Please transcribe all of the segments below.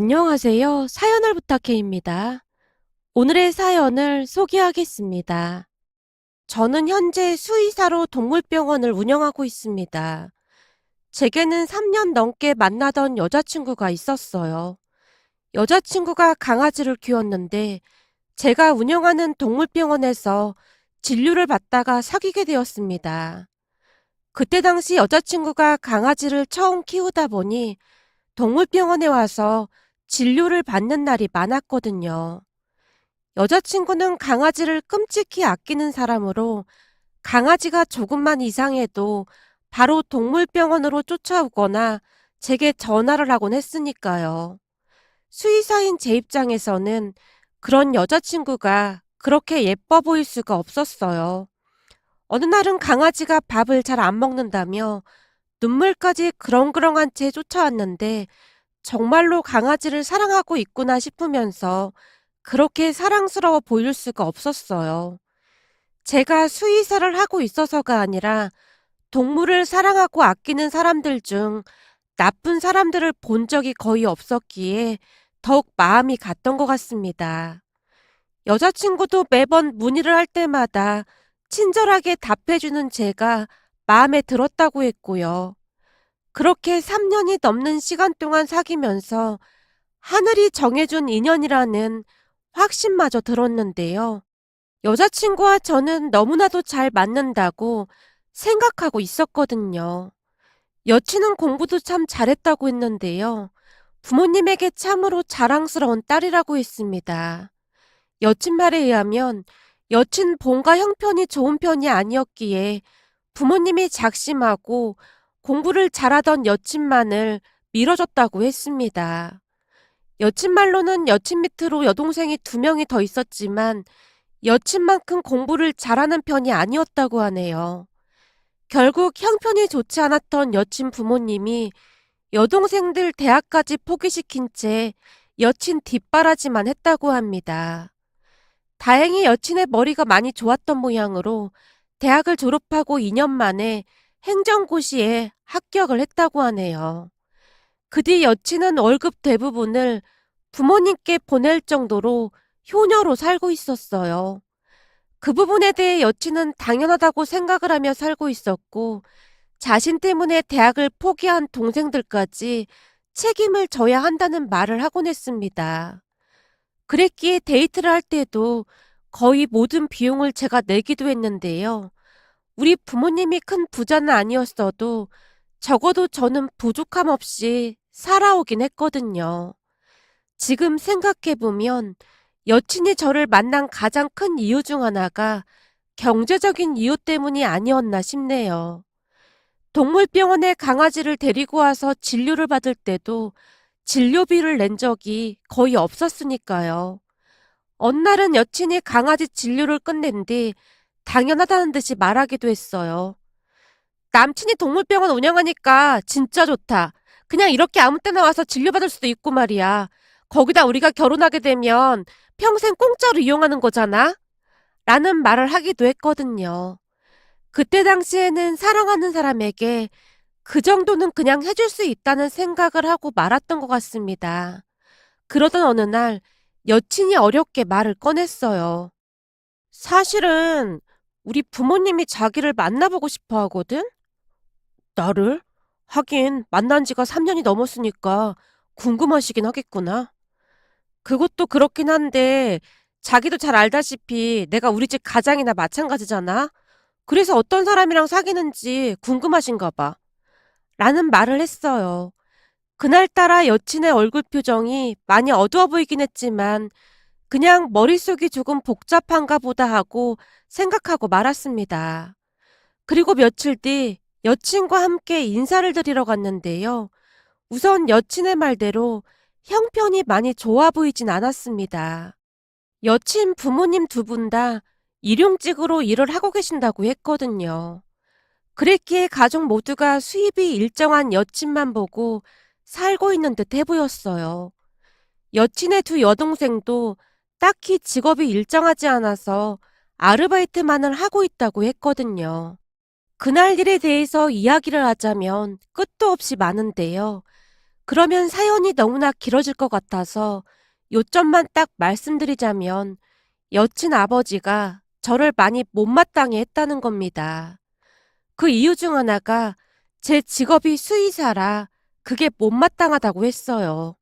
안녕하세요. 사연을 부탁해입니다. 오늘의 사연을 소개하겠습니다. 저는 현재 수의사로 동물병원을 운영하고 있습니다. 제게는 3년 넘게 만나던 여자친구가 있었어요. 여자친구가 강아지를 키웠는데 제가 운영하는 동물병원에서 진료를 받다가 사귀게 되었습니다. 그때 당시 여자친구가 강아지를 처음 키우다 보니 동물병원에 와서 진료를 받는 날이 많았거든요. 여자친구는 강아지를 끔찍히 아끼는 사람으로 강아지가 조금만 이상해도 바로 동물병원으로 쫓아오거나 제게 전화를 하곤 했으니까요. 수의사인 제 입장에서는 그런 여자친구가 그렇게 예뻐 보일 수가 없었어요. 어느 날은 강아지가 밥을 잘 안 먹는다며 눈물까지 그렁그렁한 채 쫓아왔는데 정말로 강아지를 사랑하고 있구나 싶으면서 그렇게 사랑스러워 보일 수가 없었어요. 제가 수의사를 하고 있어서가 아니라 동물을 사랑하고 아끼는 사람들 중 나쁜 사람들을 본 적이 거의 없었기에 더욱 마음이 갔던 것 같습니다. 여자친구도 매번 문의를 할 때마다 친절하게 답해주는 제가 마음에 들었다고 했고요. 그렇게 3년이 넘는 시간 동안 사귀면서 하늘이 정해준 인연이라는 확신마저 들었는데요. 여자친구와 저는 너무나도 잘 맞는다고 생각하고 있었거든요. 여친은 공부도 참 잘했다고 했는데요. 부모님에게 참으로 자랑스러운 딸이라고 했습니다. 여친 말에 의하면 여친 본가 형편이 좋은 편이 아니었기에 부모님이 작심하고 공부를 잘하던 여친만을 밀어줬다고 했습니다. 여친 말로는 여친 밑으로 여동생이 두 명이 더 있었지만 여친만큼 공부를 잘하는 편이 아니었다고 하네요. 결국 형편이 좋지 않았던 여친 부모님이 여동생들 대학까지 포기시킨 채 여친 뒷바라지만 했다고 합니다. 다행히 여친의 머리가 많이 좋았던 모양으로 대학을 졸업하고 2년 만에 행정고시에 합격을 했다고 하네요. 그 뒤 여친은 월급 대부분을 부모님께 보낼 정도로 효녀로 살고 있었어요. 그 부분에 대해 여친은 당연하다고 생각을 하며 살고 있었고, 자신 때문에 대학을 포기한 동생들까지 책임을 져야 한다는 말을 하곤 했습니다. 그랬기에 데이트를 할 때도 거의 모든 비용을 제가 내기도 했는데요. 우리 부모님이 큰 부자는 아니었어도 적어도 저는 부족함 없이 살아오긴 했거든요. 지금 생각해보면 여친이 저를 만난 가장 큰 이유 중 하나가 경제적인 이유 때문이 아니었나 싶네요. 동물병원에 강아지를 데리고 와서 진료를 받을 때도 진료비를 낸 적이 거의 없었으니까요. 어느 날은 여친이 강아지 진료를 끝낸 뒤 당연하다는 듯이 말하기도 했어요. 남친이 동물병원 운영하니까 진짜 좋다. 그냥 이렇게 아무 때나 와서 진료받을 수도 있고 말이야. 거기다 우리가 결혼하게 되면 평생 공짜로 이용하는 거잖아? 라는 말을 하기도 했거든요. 그때 당시에는 사랑하는 사람에게 그 정도는 그냥 해줄 수 있다는 생각을 하고 말았던 것 같습니다. 그러던 어느 날 여친이 어렵게 말을 꺼냈어요. 사실은 우리 부모님이 자기를 만나보고 싶어 하거든? 나를? 하긴 만난 지가 3년이 넘었으니까 궁금하시긴 하겠구나. 그것도 그렇긴 한데 자기도 잘 알다시피 내가 우리 집 가장이나 마찬가지잖아. 그래서 어떤 사람이랑 사귀는지 궁금하신가 봐. 라는 말을 했어요. 그날따라 여친의 얼굴 표정이 많이 어두워 보이긴 했지만 그냥 머릿속이 조금 복잡한가 보다 하고 생각하고 말았습니다. 그리고 며칠 뒤 여친과 함께 인사를 드리러 갔는데요. 우선 여친의 말대로 형편이 많이 좋아 보이진 않았습니다. 여친 부모님 두 분 다 일용직으로 일을 하고 계신다고 했거든요. 그랬기에 가족 모두가 수입이 일정한 여친만 보고 살고 있는 듯 해 보였어요. 여친의 두 여동생도 딱히 직업이 일정하지 않아서 아르바이트만을 하고 있다고 했거든요. 그날 일에 대해서 이야기를 하자면 끝도 없이 많은데요. 그러면 사연이 너무나 길어질 것 같아서 요점만 딱 말씀드리자면 여친 아버지가 저를 많이 못마땅해 했다는 겁니다. 그 이유 중 하나가 제 직업이 수의사라 그게 못마땅하다고 했어요.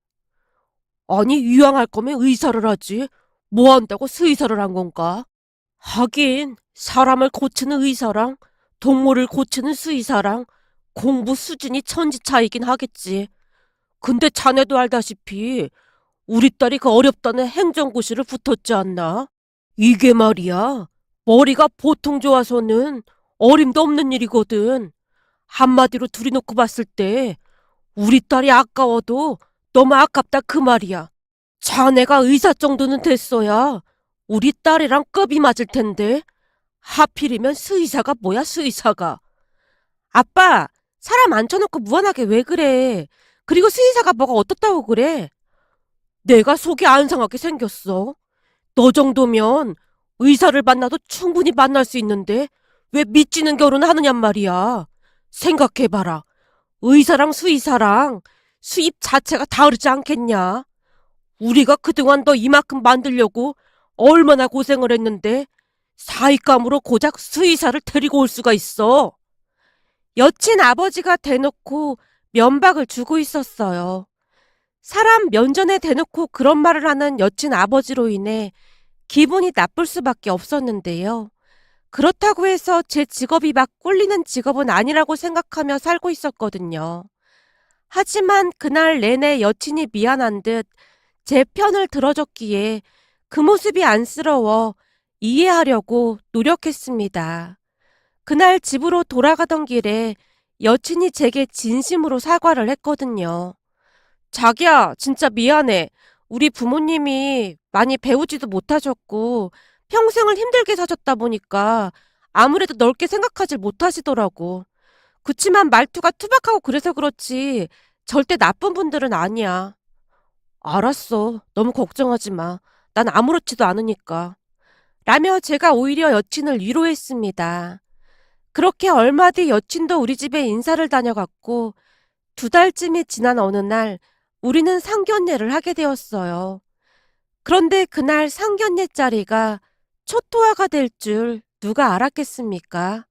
아니, 이왕할 거면 의사를 하지. 뭐 한다고 수의사를 한 건가? 하긴, 사람을 고치는 의사랑 동물을 고치는 수의사랑 공부 수준이 천지 차이긴 하겠지. 근데 자네도 알다시피 우리 딸이 그 어렵다는 행정고시를 붙었지 않나? 이게 말이야. 머리가 보통 좋아서는 어림도 없는 일이거든. 한마디로 둘이 놓고 봤을 때 우리 딸이 아까워도 너무 아깝다 그 말이야. 자네가 의사 정도는 됐어야 우리 딸이랑 급이 맞을 텐데. 하필이면 수의사가 뭐야 수의사가. 아빠, 사람 앉혀놓고 무한하게 왜 그래? 그리고 수의사가 뭐가 어떻다고 그래? 내가 속이 안 상하게 생겼어. 너 정도면 의사를 만나도 충분히 만날 수 있는데 왜 미치는 결혼을 하느냔 말이야. 생각해봐라. 의사랑 수의사랑 수입 자체가 다르지 않겠냐? 우리가 그동안 너 이만큼 만들려고 얼마나 고생을 했는데 사익감으로 고작 수의사를 데리고 올 수가 있어. 여친 아버지가 대놓고 면박을 주고 있었어요. 사람 면전에 대놓고 그런 말을 하는 여친 아버지로 인해 기분이 나쁠 수밖에 없었는데요. 그렇다고 해서 제 직업이 막 꿀리는 직업은 아니라고 생각하며 살고 있었거든요. 하지만 그날 내내 여친이 미안한 듯 제 편을 들어줬기에 그 모습이 안쓰러워 이해하려고 노력했습니다. 그날 집으로 돌아가던 길에 여친이 제게 진심으로 사과를 했거든요. 자기야, 진짜 미안해. 우리 부모님이 많이 배우지도 못하셨고 평생을 힘들게 사셨다 보니까 아무래도 넓게 생각하질 못하시더라고. 그치만 말투가 투박하고 그래서 그렇지 절대 나쁜 분들은 아니야. 알았어. 너무 걱정하지 마. 난 아무렇지도 않으니까. 라며 제가 오히려 여친을 위로했습니다. 그렇게 얼마 뒤 여친도 우리 집에 인사를 다녀갔고 두 달쯤이 지난 어느 날 우리는 상견례를 하게 되었어요. 그런데 그날 상견례 자리가 초토화가 될 줄 누가 알았겠습니까?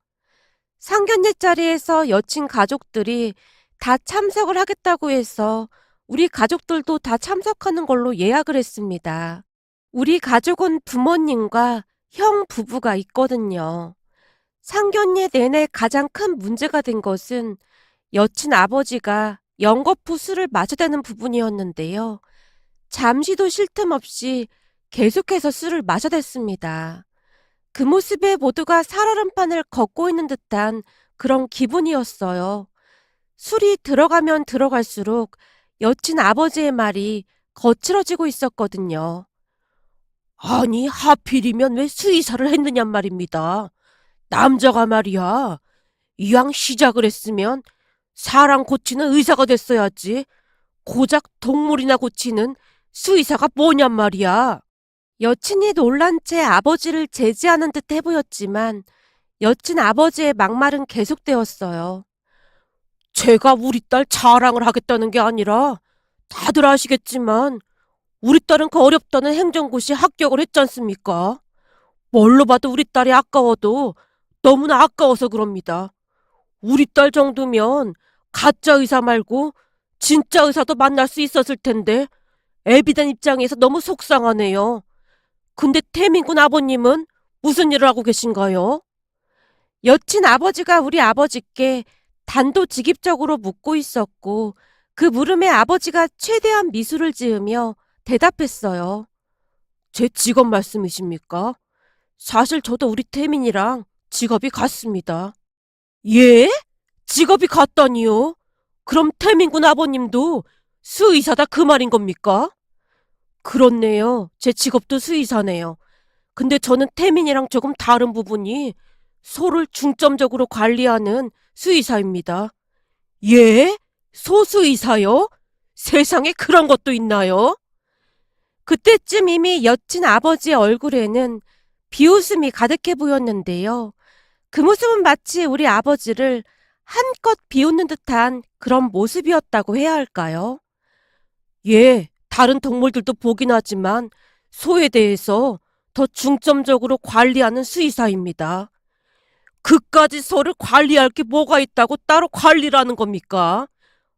상견례 자리에서 여친 가족들이 다 참석을 하겠다고 해서 우리 가족들도 다 참석하는 걸로 예약을 했습니다. 우리 가족은 부모님과 형 부부가 있거든요. 상견례 내내 가장 큰 문제가 된 것은 여친 아버지가 연거푸 술을 마셔대는 부분이었는데요. 잠시도 쉴 틈 없이 계속해서 술을 마셔댔습니다. 그 모습에 모두가 살얼음판을 걷고 있는 듯한 그런 기분이었어요. 술이 들어가면 들어갈수록 여친 아버지의 말이 거칠어지고 있었거든요. 아니, 하필이면 왜 수의사를 했느냔 말입니다. 남자가 말이야. 이왕 시작을 했으면 사람 고치는 의사가 됐어야지. 고작 동물이나 고치는 수의사가 뭐냔 말이야. 여친이 놀란 채 아버지를 제지하는 듯 해보였지만 여친 아버지의 막말은 계속되었어요. 제가 우리 딸 자랑을 하겠다는 게 아니라 다들 아시겠지만 우리 딸은 그 어렵다는 행정고시 합격을 했지 않습니까? 뭘로 봐도 우리 딸이 아까워도 너무나 아까워서 그럽니다. 우리 딸 정도면 가짜 의사 말고 진짜 의사도 만날 수 있었을 텐데 애비된 입장에서 너무 속상하네요. 근데 태민군 아버님은 무슨 일을 하고 계신가요? 여친 아버지가 우리 아버지께 단도직입적으로 묻고 있었고 그 물음에 아버지가 최대한 미소를 지으며 대답했어요. 제 직업 말씀이십니까? 사실 저도 우리 태민이랑 직업이 같습니다. 예? 직업이 같다니요? 그럼 태민군 아버님도 수의사다 그 말인 겁니까? 그렇네요. 제 직업도 수의사네요. 근데 저는 태민이랑 조금 다른 부분이 소를 중점적으로 관리하는 수의사입니다. 예? 소수의사요? 세상에 그런 것도 있나요? 그때쯤 이미 여친 아버지의 얼굴에는 비웃음이 가득해 보였는데요. 그 모습은 마치 우리 아버지를 한껏 비웃는 듯한 그런 모습이었다고 해야 할까요? 예, 다른 동물들도 보긴 하지만 소에 대해서 더 중점적으로 관리하는 수의사입니다. 그까지 소를 관리할 게 뭐가 있다고 따로 관리라는 겁니까?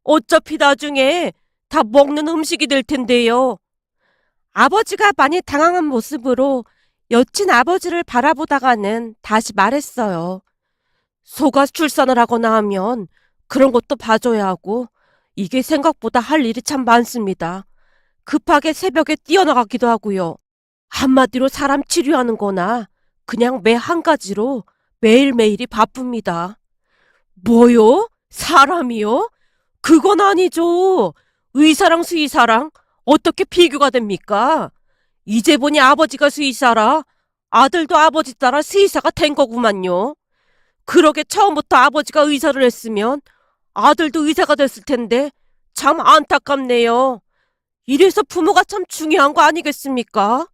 어차피 나중에 다 먹는 음식이 될 텐데요. 아버지가 많이 당황한 모습으로 여친 아버지를 바라보다가는 다시 말했어요. 소가 출산을 하거나 하면 그런 것도 봐줘야 하고 이게 생각보다 할 일이 참 많습니다. 급하게 새벽에 뛰어나가기도 하고요. 한마디로 사람 치료하는 거나 그냥 매 한 가지로 매일매일이 바쁩니다. 뭐요? 사람이요? 그건 아니죠. 의사랑 수의사랑 어떻게 비교가 됩니까? 이제 보니 아버지가 수의사라 아들도 아버지 따라 수의사가 된 거구만요. 그러게 처음부터 아버지가 의사를 했으면 아들도 의사가 됐을 텐데 참 안타깝네요. 이래서 부모가 참 중요한 거 아니겠습니까?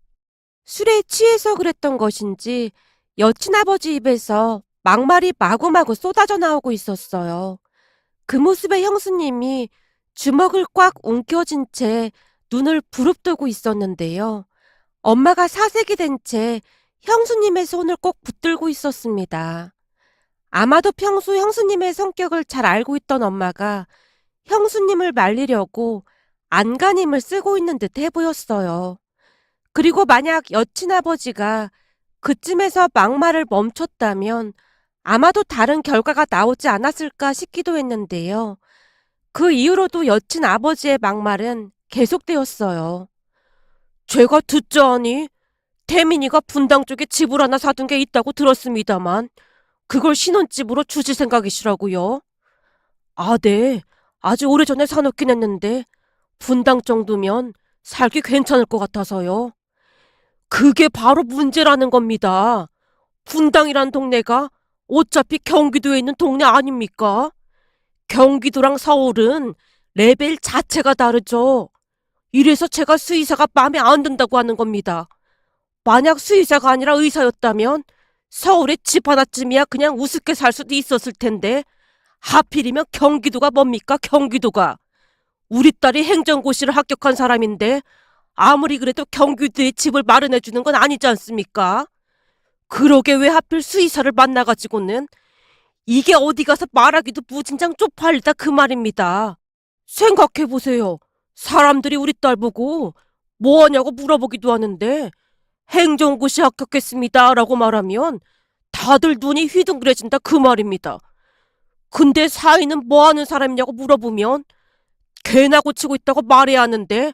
술에 취해서 그랬던 것인지 여친 아버지 입에서 막말이 마구마구 쏟아져 나오고 있었어요. 그 모습에 형수님이 주먹을 꽉 움켜쥔 채 눈을 부릅뜨고 있었는데요. 엄마가 사색이 된 채 형수님의 손을 꼭 붙들고 있었습니다. 아마도 평소 형수님의 성격을 잘 알고 있던 엄마가 형수님을 말리려고 안간힘을 쓰고 있는 듯해 보였어요. 그리고 만약 여친 아버지가 그쯤에서 막말을 멈췄다면 아마도 다른 결과가 나오지 않았을까 싶기도 했는데요. 그 이후로도 여친 아버지의 막말은 계속되었어요. 제가 듣자하니 태민이가 분당 쪽에 집을 하나 사둔 게 있다고 들었습니다만 그걸 신혼집으로 주실 생각이시라고요? 아, 네. 아주 오래전에 사놓긴 했는데 분당 정도면 살기 괜찮을 것 같아서요. 그게 바로 문제라는 겁니다. 분당이란 동네가 어차피 경기도에 있는 동네 아닙니까? 경기도랑 서울은 레벨 자체가 다르죠. 이래서 제가 수의사가 마음에 안 든다고 하는 겁니다. 만약 수의사가 아니라 의사였다면 서울에 집 하나쯤이야 그냥 우습게 살 수도 있었을 텐데 하필이면 경기도가 뭡니까 경기도가 우리 딸이 행정고시를 합격한 사람인데 아무리 그래도 경기도에 집을 마련해 주는 건 아니지 않습니까? 그러게 왜 하필 수의사를 만나가지고는 이게 어디 가서 말하기도 무진장 쪽팔리다 그 말입니다. 생각해 보세요. 사람들이 우리 딸 보고 뭐하냐고 물어보기도 하는데 행정고시 합격했습니다 라고 말하면 다들 눈이 휘둥그레진다 그 말입니다. 근데 사위는 뭐하는 사람이냐고 물어보면 개나 고치고 있다고 말해야 하는데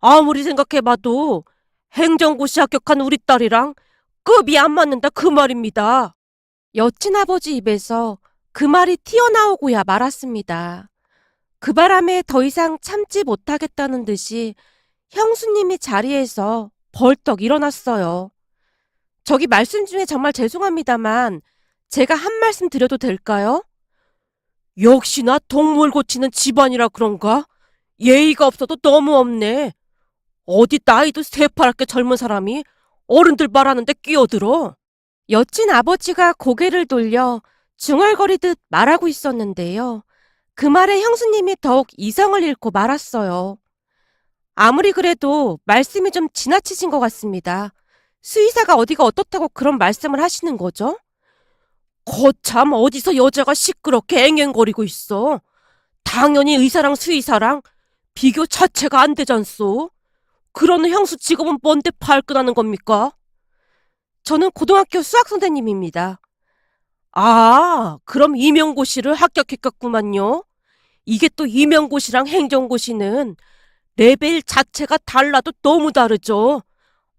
아무리 생각해봐도 행정고시 합격한 우리 딸이랑 급이 안 맞는다 그 말입니다. 여친 아버지 입에서 그 말이 튀어나오고야 말았습니다. 그 바람에 더 이상 참지 못하겠다는 듯이 형수님이 자리에서 벌떡 일어났어요. 저기 말씀 중에 정말 죄송합니다만 제가 한 말씀 드려도 될까요? 역시나 동물 고치는 집안이라 그런가? 예의가 없어도 너무 없네. 어디 나이도 새파랗게 젊은 사람이 어른들 말하는데 끼어들어. 여친 아버지가 고개를 돌려 중얼거리듯 말하고 있었는데요. 그 말에 형수님이 더욱 이성을 잃고 말았어요. 아무리 그래도 말씀이 좀 지나치신 것 같습니다. 수의사가 어디가 어떻다고 그런 말씀을 하시는 거죠? 거참 어디서 여자가 시끄럽게 앵앵거리고 있어. 당연히 의사랑 수의사랑 비교 자체가 안 되잖소. 그러는 형수 직업은 뭔데 발끈하는 겁니까? 저는 고등학교 수학 선생님입니다. 아, 그럼 임용고시를 합격했겠구만요. 이게 또 임용고시랑 행정고시는 레벨 자체가 달라도 너무 다르죠.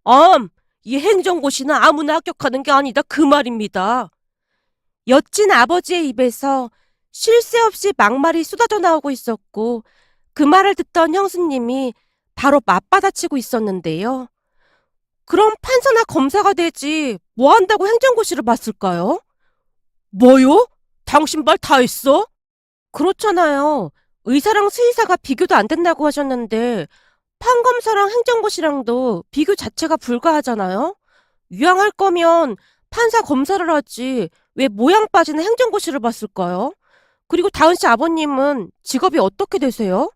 암, 이 행정고시는 아무나 합격하는 게 아니다 그 말입니다. 여친 아버지의 입에서 쉴 새 없이 막말이 쏟아져 나오고 있었고 그 말을 듣던 형수님이 바로 맞받아치고 있었는데요. 그럼 판사나 검사가 되지 뭐 한다고 행정고시를 봤을까요? 뭐요? 당신 말 다 했어? 그렇잖아요. 의사랑 수의사가 비교도 안 된다고 하셨는데 판검사랑 행정고시랑도 비교 자체가 불가하잖아요. 유양할 거면 판사 검사를 하지 왜 모양 빠지는 행정고시를 봤을까요? 그리고 다은 씨 아버님은 직업이 어떻게 되세요?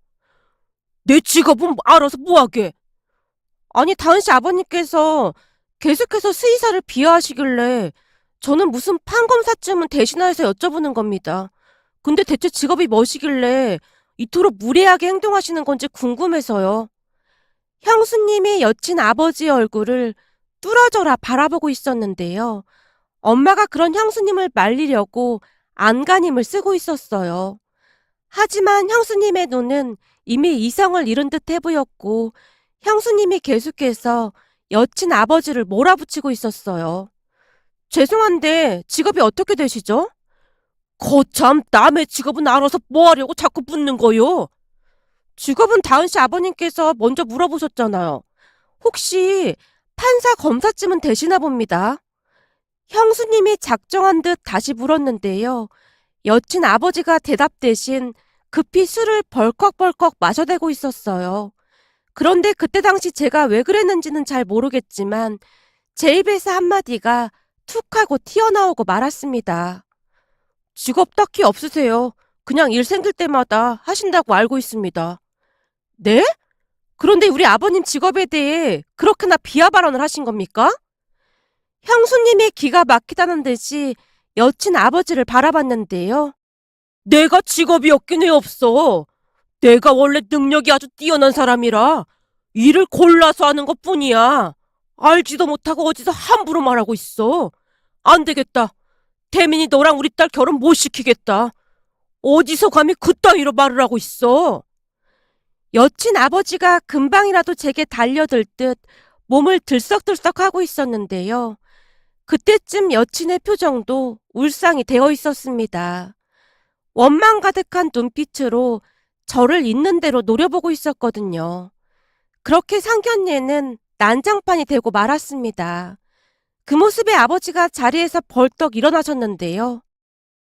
내 직업은 알아서 뭐하게? 아니, 다은 씨 아버님께서 계속해서 수의사를 비하하시길래 저는 무슨 판검사쯤은 대신하여서 여쭤보는 겁니다. 근데 대체 직업이 뭐시길래 이토록 무례하게 행동하시는 건지 궁금해서요. 형수님이 여친 아버지의 얼굴을 뚫어져라 바라보고 있었는데요. 엄마가 그런 형수님을 말리려고 안간힘을 쓰고 있었어요. 하지만 형수님의 눈은 이미 이성을 잃은 듯 해보였고, 형수님이 계속해서 여친 아버지를 몰아붙이고 있었어요. 죄송한데 직업이 어떻게 되시죠? 거참 남의 직업은 알아서 뭐 하려고 자꾸 묻는 거요? 직업은 다은 씨 아버님께서 먼저 물어보셨잖아요. 혹시 판사 검사쯤은 되시나 봅니다. 형수님이 작정한 듯 다시 물었는데요. 여친 아버지가 대답 대신 급히 술을 벌컥벌컥 마셔대고 있었어요. 그런데 그때 당시 제가 왜 그랬는지는 잘 모르겠지만 제 입에서 한마디가 툭 하고 튀어나오고 말았습니다. 직업 딱히 없으세요. 그냥 일 생길 때마다 하신다고 알고 있습니다. 네? 그런데 우리 아버님 직업에 대해 그렇게나 비하 발언을 하신 겁니까? 형수님이 기가 막히다는 듯이 여친 아버지를 바라봤는데요. 내가 직업이 없긴 해 없어. 내가 원래 능력이 아주 뛰어난 사람이라 일을 골라서 하는 것 뿐이야. 알지도 못하고 어디서 함부로 말하고 있어. 안 되겠다. 태민이 너랑 우리 딸 결혼 못 시키겠다. 어디서 감히 그따위로 말을 하고 있어. 여친 아버지가 금방이라도 제게 달려들 듯 몸을 들썩들썩 하고 있었는데요. 그때쯤 여친의 표정도 울상이 되어 있었습니다. 원망 가득한 눈빛으로 저를 있는 대로 노려보고 있었거든요. 그렇게 상견례는 난장판이 되고 말았습니다. 그 모습에 아버지가 자리에서 벌떡 일어나셨는데요.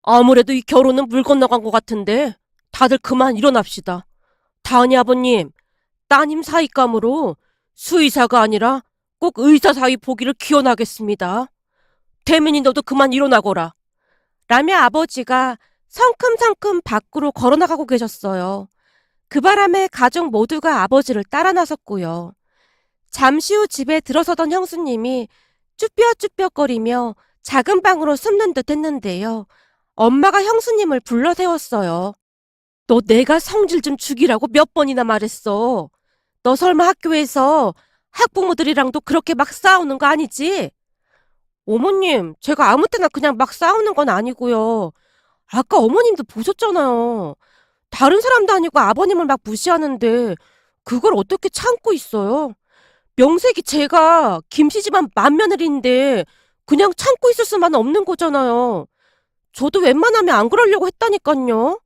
아무래도 이 결혼은 물 건너간 것 같은데 다들 그만 일어납시다. 다은이 아버님, 따님 사익감으로 수의사가 아니라 꼭 의사 사위 보기를 기원하겠습니다. 태민이 너도 그만 일어나거라. 라며 아버지가 성큼성큼 밖으로 걸어나가고 계셨어요. 그 바람에 가족 모두가 아버지를 따라 나섰고요. 잠시 후 집에 들어서던 형수님이 쭈뼛쭈뼛거리며 작은 방으로 숨는 듯 했는데요. 엄마가 형수님을 불러 세웠어요. 너 내가 성질 좀 죽이라고 몇 번이나 말했어. 너 설마 학교에서 학부모들이랑도 그렇게 막 싸우는 거 아니지? 어머님, 제가 아무 때나 그냥 막 싸우는 건 아니고요. 아까 어머님도 보셨잖아요. 다른 사람도 아니고 아버님을 막 무시하는데 그걸 어떻게 참고 있어요? 명색이 제가 김씨 집안 맏며느리인데 그냥 참고 있을 수만 없는 거잖아요. 저도 웬만하면 안 그러려고 했다니까요.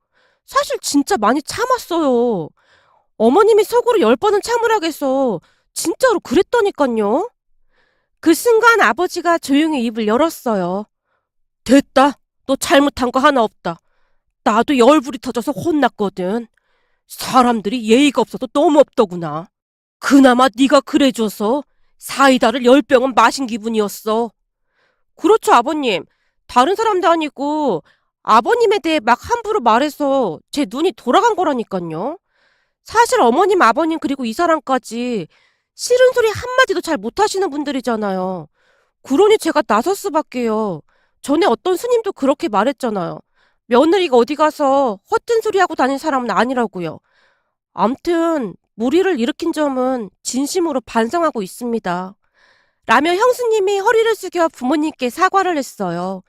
사실 진짜 많이 참았어요. 어머님이 속으로 열 번은 참으라겠어. 진짜로 그랬다니까요. 그 순간 아버지가 조용히 입을 열었어요. 됐다. 너 잘못한 거 하나 없다. 나도 열불이 터져서 혼났거든. 사람들이 예의가 없어서 너무 없더구나. 그나마 네가 그래줘서 사이다를 열 병은 마신 기분이었어. 그렇죠, 아버님. 다른 사람도 아니고 아버님에 대해 막 함부로 말해서 제 눈이 돌아간 거라니까요. 사실 어머님, 아버님 그리고 이 사람까지 싫은 소리 한마디도 잘 못하시는 분들이잖아요. 그러니 제가 나설 수밖에요. 전에 어떤 스님도 그렇게 말했잖아요. 며느리가 어디 가서 허튼 소리 하고 다닌 사람은 아니라고요. 암튼 무리를 일으킨 점은 진심으로 반성하고 있습니다. 라며 형수님이 허리를 숙여 부모님께 사과를 했어요.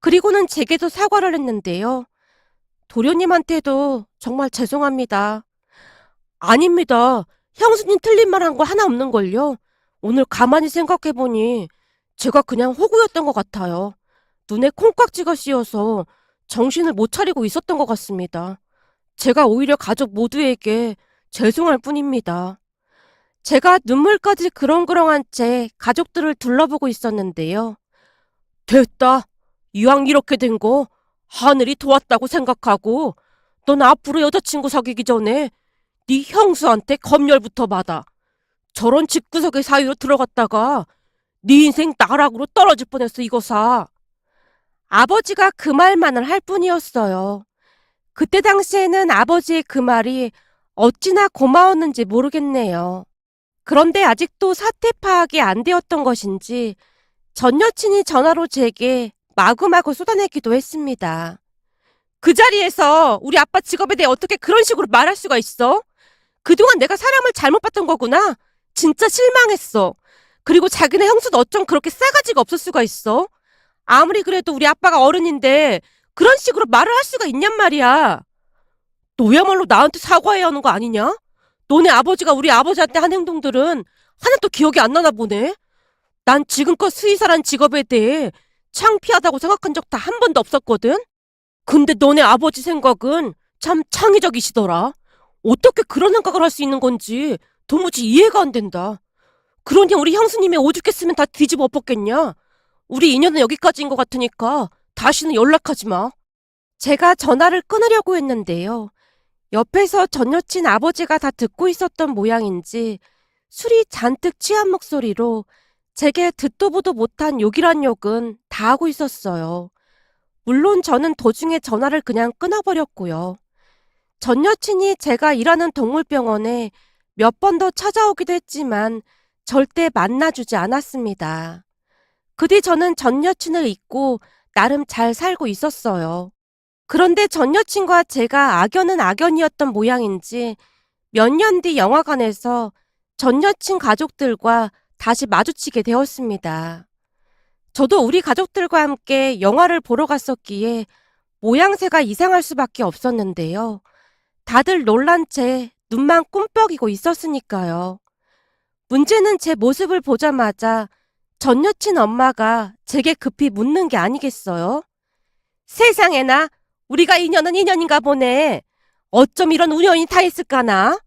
그리고는 제게도 사과를 했는데요. 도련님한테도 정말 죄송합니다. 아닙니다. 형수님 틀린 말 한 거 하나 없는걸요. 오늘 가만히 생각해보니 제가 그냥 호구였던 것 같아요. 눈에 콩깍지가 씌어서 정신을 못 차리고 있었던 것 같습니다. 제가 오히려 가족 모두에게 죄송할 뿐입니다. 제가 눈물까지 그렁그렁한 채 가족들을 둘러보고 있었는데요. 됐다. 이왕 이렇게 된 거 하늘이 도왔다고 생각하고 넌 앞으로 여자친구 사귀기 전에 네 형수한테 검열부터 받아. 저런 집구석의 사이로 들어갔다가 네 인생 나락으로 떨어질 뻔했어 이거사. 아버지가 그 말만을 할 뿐이었어요. 그때 당시에는 아버지의 그 말이 어찌나 고마웠는지 모르겠네요. 그런데 아직도 사태 파악이 안 되었던 것인지 전 여친이 전화로 제게 마구마구 쏟아내기도 했습니다. 그 자리에서 우리 아빠 직업에 대해 어떻게 그런 식으로 말할 수가 있어? 그동안 내가 사람을 잘못 봤던 거구나. 진짜 실망했어. 그리고 자기네 형수도 어쩜 그렇게 싸가지가 없을 수가 있어? 아무리 그래도 우리 아빠가 어른인데 그런 식으로 말을 할 수가 있냔 말이야. 너야말로 나한테 사과해야 하는 거 아니냐? 너네 아버지가 우리 아버지한테 한 행동들은 하나도 기억이 안 나나 보네? 난 지금껏 수의사란 직업에 대해 창피하다고 생각한 적 다 한 번도 없었거든? 근데 너네 아버지 생각은 참 창의적이시더라. 어떻게 그런 생각을 할 수 있는 건지 도무지 이해가 안 된다. 그러니 우리 형수님이 오죽했으면 다 뒤집어 엎었겠냐? 우리 인연은 여기까지인 것 같으니까 다시는 연락하지 마. 제가 전화를 끊으려고 했는데요. 옆에서 전 여친 아버지가 다 듣고 있었던 모양인지 술이 잔뜩 취한 목소리로 제게 듣도 보도 못한 욕이란 욕은 다 하고 있었어요. 물론 저는 도중에 전화를 그냥 끊어버렸고요. 전 여친이 제가 일하는 동물병원에 몇 번 더 찾아오기도 했지만 절대 만나주지 않았습니다. 그 뒤 저는 전 여친을 잊고 나름 잘 살고 있었어요. 그런데 전 여친과 제가 악연은 악연이었던 모양인지 몇 년 뒤 영화관에서 전 여친 가족들과 다시 마주치게 되었습니다. 저도 우리 가족들과 함께 영화를 보러 갔었기에 모양새가 이상할 수밖에 없었는데요. 다들 놀란 채 눈만 꿈뻑이고 있었으니까요. 문제는 제 모습을 보자마자 전 여친 엄마가 제게 급히 묻는 게 아니겠어요? 세상에나 우리가 인연은 인연인가 보네. 어쩜 이런 우연이 다 있을까나?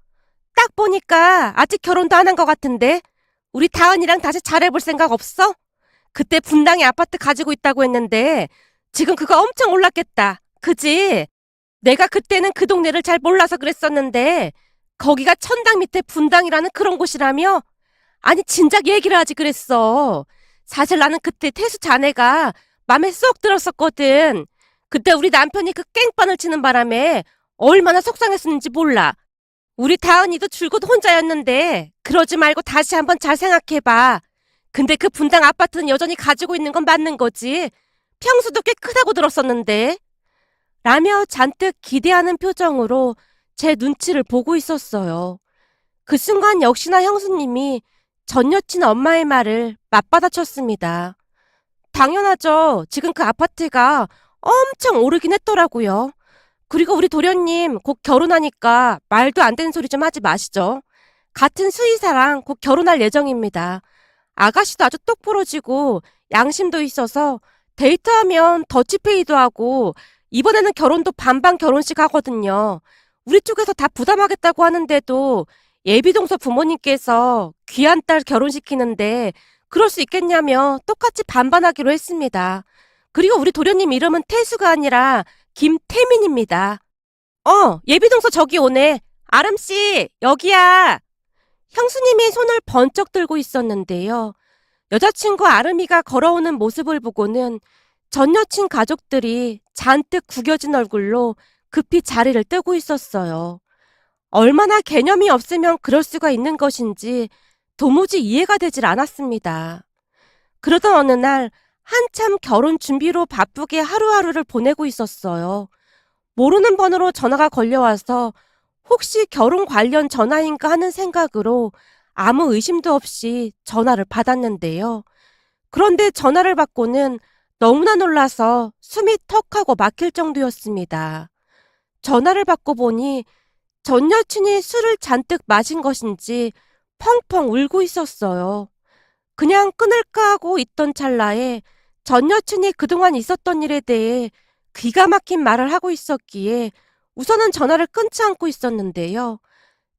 딱 보니까 아직 결혼도 안 한 것 같은데 우리 다은이랑 다시 잘해볼 생각 없어? 그때 분당에 아파트 가지고 있다고 했는데 지금 그거 엄청 올랐겠다. 그지? 내가 그때는 그 동네를 잘 몰라서 그랬었는데 거기가 천당 밑에 분당이라는 그런 곳이라며? 아니 진작 얘기를 하지 그랬어. 사실 나는 그때 태수 자네가 맘에 쏙 들었었거든. 그때 우리 남편이 그 깽판을 치는 바람에 얼마나 속상했었는지 몰라. 우리 다은이도 줄곧 혼자였는데 그러지 말고 다시 한번 잘 생각해봐. 근데 그 분당 아파트는 여전히 가지고 있는 건 맞는 거지. 평수도 꽤 크다고 들었었는데. 라며 잔뜩 기대하는 표정으로 제 눈치를 보고 있었어요. 그 순간 역시나 형수님이 전 여친 엄마의 말을 맞받아쳤습니다. 당연하죠. 지금 그 아파트가 엄청 오르긴 했더라고요. 그리고 우리 도련님 곧 결혼하니까 말도 안 되는 소리 좀 하지 마시죠. 같은 수의사랑 곧 결혼할 예정입니다. 아가씨도 아주 똑부러지고 양심도 있어서 데이트하면 더치페이도 하고 이번에는 결혼도 반반 결혼식 하거든요. 우리 쪽에서 다 부담하겠다고 하는데도 예비동서 부모님께서 귀한 딸 결혼시키는데 그럴 수 있겠냐며 똑같이 반반하기로 했습니다. 그리고 우리 도련님 이름은 태수가 아니라 김태민입니다. 어, 예비동서 저기 오네. 아름씨, 여기야. 형수님이 손을 번쩍 들고 있었는데요. 여자친구 아름이가 걸어오는 모습을 보고는 전 여친 가족들이 잔뜩 구겨진 얼굴로 급히 자리를 뜨고 있었어요. 얼마나 개념이 없으면 그럴 수가 있는 것인지 도무지 이해가 되질 않았습니다. 그러던 어느 날 한참 결혼 준비로 바쁘게 하루하루를 보내고 있었어요. 모르는 번호로 전화가 걸려와서 혹시 결혼 관련 전화인가 하는 생각으로 아무 의심도 없이 전화를 받았는데요. 그런데 전화를 받고는 너무나 놀라서 숨이 턱하고 막힐 정도였습니다. 전화를 받고 보니 전 여친이 술을 잔뜩 마신 것인지 펑펑 울고 있었어요. 그냥 끊을까 하고 있던 찰나에 전 여친이 그동안 있었던 일에 대해 기가 막힌 말을 하고 있었기에 우선은 전화를 끊지 않고 있었는데요.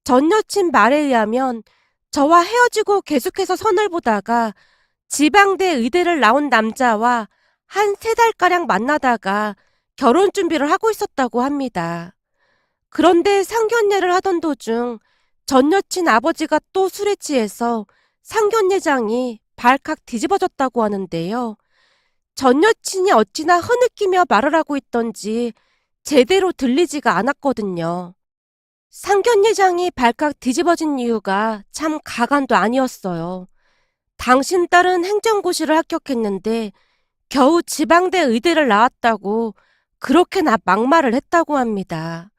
전 여친 말에 의하면 저와 헤어지고 계속해서 선을 보다가 지방대 의대를 나온 남자와 한 세 달가량 만나다가 결혼 준비를 하고 있었다고 합니다. 그런데 상견례를 하던 도중 전 여친 아버지가 또 술에 취해서 상견례장이 발칵 뒤집어졌다고 하는데요. 전 여친이 어찌나 흐느끼며 말을 하고 있던지 제대로 들리지가 않았거든요. 상견례장이 발칵 뒤집어진 이유가 참 가관도 아니었어요. 당신 딸은 행정고시를 합격했는데 겨우 지방대 의대를 나왔다고 그렇게나 막말을 했다고 합니다.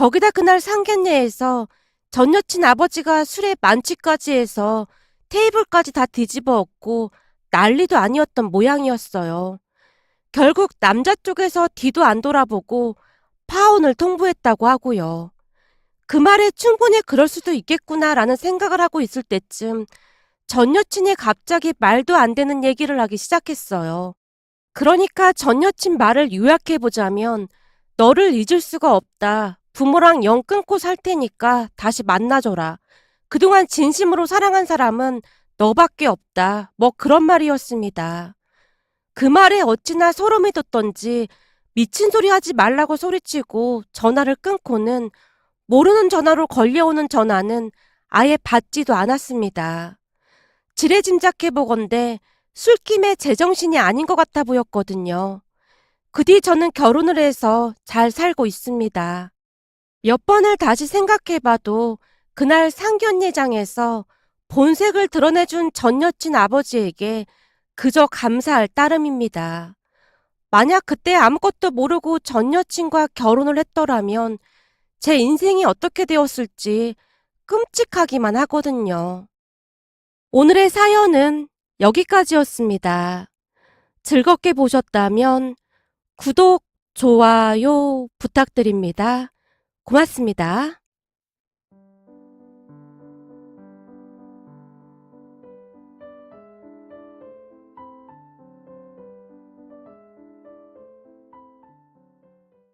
거기다 그날 상견례에서 전 여친 아버지가 술에 만취까지 해서 테이블까지 다 뒤집어 엎고 난리도 아니었던 모양이었어요. 결국 남자 쪽에서 뒤도 안 돌아보고 파혼을 통보했다고 하고요. 그 말에 충분히 그럴 수도 있겠구나라는 생각을 하고 있을 때쯤 전 여친이 갑자기 말도 안 되는 얘기를 하기 시작했어요. 그러니까 전 여친 말을 요약해보자면 너를 잊을 수가 없다. 부모랑 영 끊고 살 테니까 다시 만나줘라. 그동안 진심으로 사랑한 사람은 너밖에 없다. 뭐 그런 말이었습니다. 그 말에 어찌나 소름이 돋던지 미친 소리 하지 말라고 소리치고 전화를 끊고는 모르는 전화로 걸려오는 전화는 아예 받지도 않았습니다. 지레 짐작해보건대 술김에 제정신이 아닌 것 같아 보였거든요. 그 뒤 저는 결혼을 해서 잘 살고 있습니다. 몇 번을 다시 생각해봐도 그날 상견례장에서 본색을 드러내준 전 여친 아버지에게 그저 감사할 따름입니다. 만약 그때 아무것도 모르고 전 여친과 결혼을 했더라면 제 인생이 어떻게 되었을지 끔찍하기만 하거든요. 오늘의 사연은 여기까지였습니다. 즐겁게 보셨다면 구독, 좋아요 부탁드립니다. 고맙습니다.